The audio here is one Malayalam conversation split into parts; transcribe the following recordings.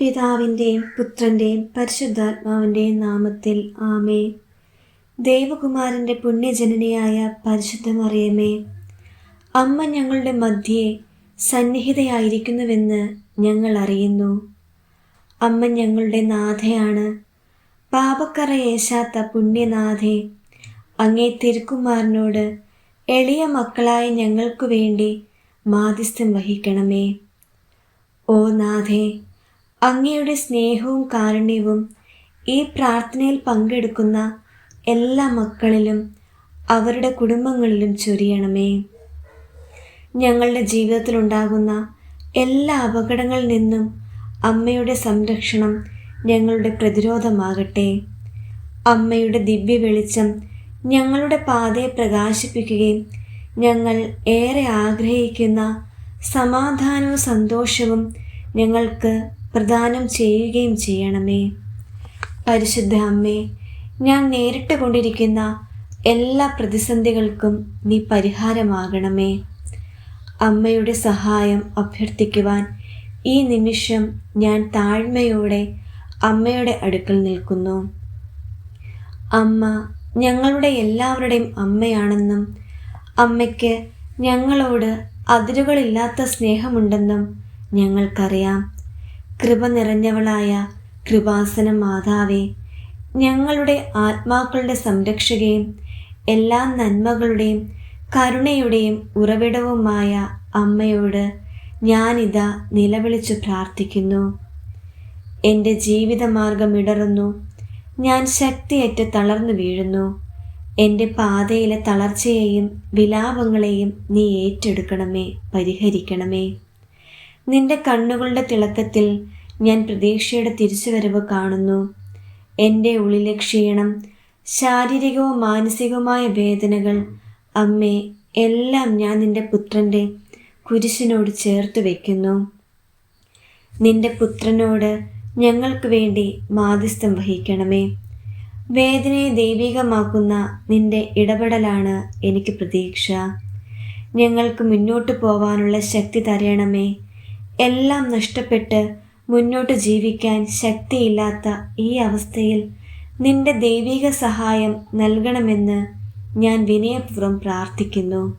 പിതാവിന്റെയും പുത്രന്റെയും പരിശുദ്ധാത്മാവിന്റെയും നാമത്തിൽ ആമേ ദേവകുമാരന്റെ പുണ്യജനനിയായ പരിശുദ്ധ മറിയമേ അമ്മ ഞങ്ങളുടെ മധ്യേ സന്നിഹിതയായിരിക്കുന്നുവെന്ന് ഞങ്ങൾ അറിയുന്നു. അമ്മ ഞങ്ങളുടെ നാഥയാണ്. പാപക്കറയേശാത്ത പുണ്യനാഥേ അങ്ങേ തിരുക്കുമാരനോട് എളിയ മക്കളായ ഞങ്ങൾക്കു വേണ്ടി മാധ്യസ്ഥം വഹിക്കണമേ. ഓ നാഥേ അങ്ങയുടെ സ്നേഹവും കാരുണ്യവും ഈ പ്രാർത്ഥനയിൽ പങ്കെടുക്കുന്ന എല്ലാ മക്കളിലും അവരുടെ കുടുംബങ്ങളിലും ചൊരിയണമേ. ഞങ്ങളുടെ ജീവിതത്തിലുണ്ടാകുന്ന എല്ലാ അപകടങ്ങളിൽ നിന്നും അമ്മയുടെ സംരക്ഷണം ഞങ്ങളുടെ പ്രതിരോധമാകട്ടെ. അമ്മയുടെ ദിവ്യ വെളിച്ചം ഞങ്ങളുടെ പാതയെ പ്രകാശിപ്പിക്കുകയും ഞങ്ങൾ ഏറെ ആഗ്രഹിക്കുന്ന സമാധാനവും സന്തോഷവും ഞങ്ങൾക്ക് പ്രദാനം ചെയ്യുകയും ചെയ്യണമേ. പരിശുദ്ധ അമ്മേ ഞാൻ നേരിട്ട് കൊണ്ടിരിക്കുന്ന എല്ലാ പ്രതിസന്ധികൾക്കും നീ പരിഹാരമാകണമേ. അമ്മയുടെ സഹായം അഭ്യർത്ഥിക്കുവാൻ ഈ നിമിഷം ഞാൻ താഴ്മയോടെ അമ്മയുടെ അടുക്കൽ നിൽക്കുന്നു. അമ്മ ഞങ്ങളുടെ എല്ലാവരുടെയും അമ്മയാണെന്നും അമ്മയ്ക്ക് ഞങ്ങളോട് അതിരുകളില്ലാത്ത സ്നേഹമുണ്ടെന്നും ഞങ്ങൾക്കറിയാം. കൃപ നിറഞ്ഞവളായ കൃപാസന മാതാവേ ഞങ്ങളുടെ ആത്മാക്കളുടെ സംരക്ഷകയും എല്ലാ നന്മകളുടെയും കരുണയുടെയും ഉറവിടവുമായ അമ്മയോട് ഞാനിതാ നിലവിളിച്ചു പ്രാർത്ഥിക്കുന്നു. എന്റെ ജീവിതമാർഗം ഇടറുന്നു. ഞാൻ ശക്തിയേറ്റ് തളർന്നു വീഴുന്നു. എന്റെ പാതയിലെ തളർച്ചയെയും വിലാപങ്ങളെയും നീ ഏറ്റെടുക്കണമേ പരിഹരിക്കണമേ. നിന്റെ കണ്ണുകളുടെ തിളക്കത്തിൽ ഞാൻ പ്രതീക്ഷയുടെ തിരിച്ചുവരവ് കാണുന്നു. എന്റെ ഉള്ളിലെ ക്ഷീണം ശാരീരികവും മാനസികവുമായ വേദനകൾ അമ്മേ എല്ലാം ഞാൻ നിന്റെ പുത്രന്റെ കുരിശിനോട് ചേർത്ത് വയ്ക്കുന്നു. നിന്റെ പുത്രനോട് ഞങ്ങൾക്ക് വേണ്ടി മാധ്യസ്ഥം വഹിക്കണമേ. വേദനയെ ദൈവികമാക്കുന്ന നിന്റെ ഇടപെടലാണ് എനിക്ക് പ്രതീക്ഷ. ഞങ്ങൾക്ക് മുന്നോട്ട് പോവാനുള്ള ശക്തി തരയണമേ. എല്ലാം നഷ്ടപ്പെട്ട് മുന്നോട്ട് ജീവിക്കാൻ ശക്തിയില്ലാത്ത ഈ അവസ്ഥയിൽ നിന്റെ ദൈവിക സഹായം നൽകണമെന്ന് ഞാൻ വിനയപൂർവം പ്രാർത്ഥിക്കുന്നു.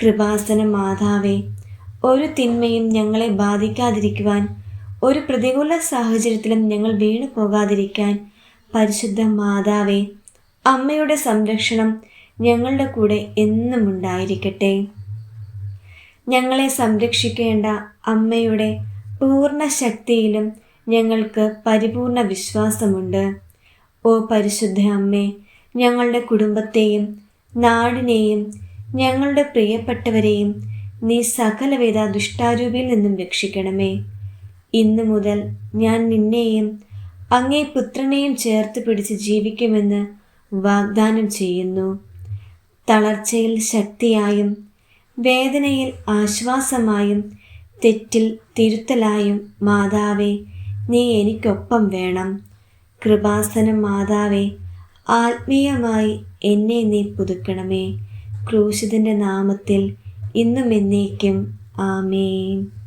കൃപാസന മാതാവേ ഒരു തിന്മയും ഞങ്ങളെ ബാധിക്കാതിരിക്കുവാൻ ഒരു പ്രതികൂല സാഹചര്യത്തിലും ഞങ്ങൾ വീണു പോകാതിരിക്കാൻ പരിശുദ്ധ മാതാവേ അമ്മയുടെ സംരക്ഷണം ഞങ്ങളുടെ കൂടെ എന്നും ഉണ്ടായിരിക്കട്ടെ. ഞങ്ങളെ സംരക്ഷിക്കേണ്ട അമ്മയുടെ പൂർണ ശക്തിയിലും ഞങ്ങൾക്ക് പരിപൂർണ വിശ്വാസമുണ്ട്. ഓ പരിശുദ്ധ അമ്മേ ഞങ്ങളുടെ കുടുംബത്തെയും നാടിനെയും ഞങ്ങളുടെ പ്രിയപ്പെട്ടവരെയും നീ സകലവിധ ദുഷ്ടാരൂപിയിൽ നിന്നും രക്ഷിക്കണമേ. ഇന്നു മുതൽ ഞാൻ നിന്നെയും അങ്ങേ പുത്രനെയും ചേർത്ത് പിടിച്ച് ജീവിക്കുമെന്ന് വാഗ്ദാനം ചെയ്യുന്നു. തളർച്ചയിൽ ശക്തിയായും വേദനയിൽ ആശ്വാസമായും തെറ്റിൽ തിരുത്തലായും മാതാവേ നീ എനിക്കൊപ്പം വേണം. കൃപാസനം മാതാവേ ആത്മീയമായി എന്നെ നീ പുതുക്കണമേ. ക്രൂശിതന്റെ നാമത്തിൽ ഇന്നും എന്നേക്കും. ആമേൻ.